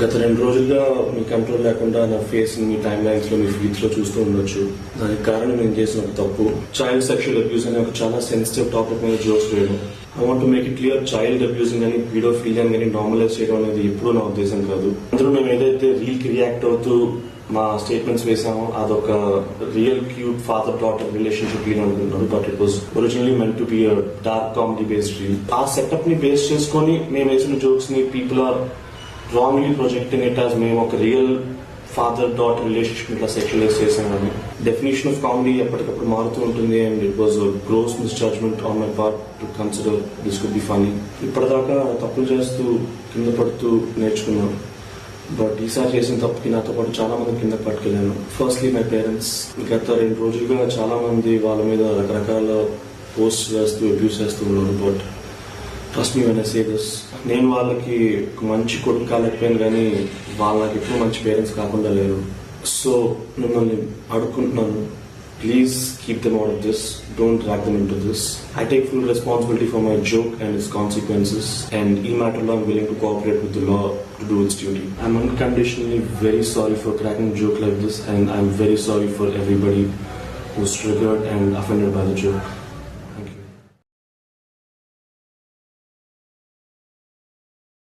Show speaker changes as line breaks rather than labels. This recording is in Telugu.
గత రెండు రోజులుగా మీ కంట్రోల్ లేకుండా నా ఫేస్ మీ టైమ్ లైన్స్లో మీ ఫీడ్స్లో చూస్తూ ఉండొచ్చు. దానికి కారణం నేను చేసిన ఒక తప్పు. చైల్డ్ సెక్షువల్ అబ్యూస్ అనే ఒక చాలా సెన్సిటివ్ టాపిక్ మీద జోక్స్ వేయడం. I want make it clear child abusing అని పీడోఫీలియన్ కానీ నార్మలైజ్ చేయడం అనేది ఎప్పుడూ నా ఉద్దేశం కాదు. అందులో మేము ఏదైతే రీల్కి రియాక్ట్ అవుతూ మా స్టేట్మెంట్స్ వేసామో అదొక real cute father daughter relationship reel అనుకుంటున్నాను but it was originally meant to be dark comedy based reel ఆ సెటప్ని బేస్ చేసుకొని మేము వేసిన జోక్స్ని people are wrongly projecting it as మేము ఒక రియల్ ఫాదర్ డాటర్ రిలేషన్షిప్ ఇట్లా సెక్యులైజ్ చేశామని డెఫినేషన్ ఆఫ్ కామెడీ ఎప్పటికప్పుడు మారుతూ ఉంటుంది and it was gross misjudgement on my part to consider this could be funny ఇప్పటిదాకా తప్పులు చేస్తూ కింద పడుతూ నేర్చుకున్నాను బట్ ఈసారి చేసిన తప్పుకి నాతో పాటు చాలా మంది కింద పట్టుకెళ్ళాను. ఫస్ట్లీ మై పేరెంట్స్ గత రెండు రోజులుగా చాలా మంది వాళ్ళ మీద రకరకాల పోస్ట్ వేస్తూ అబ్యూస్ చేస్తూ ఉన్నారు. But trust me when say this నేను వాళ్ళకి మంచి కొడుకు కాలేకపోయాను కానీ వాళ్ళకి నాకు ఎప్పుడు మంచి పేరెంట్స్ కాకుండా లేరు. సో మిమ్మల్ని అడుక్కుంటున్నాను please keep them out of this don't drag them into this I take full responsibility for my joke and its consequences and ఈ మ్యాటర్లో I'm willing to cooperate with the law to do its duty I'm unconditionally very sorry for cracking joke like this and I'm very sorry for everybody who's triggered and offended by the joke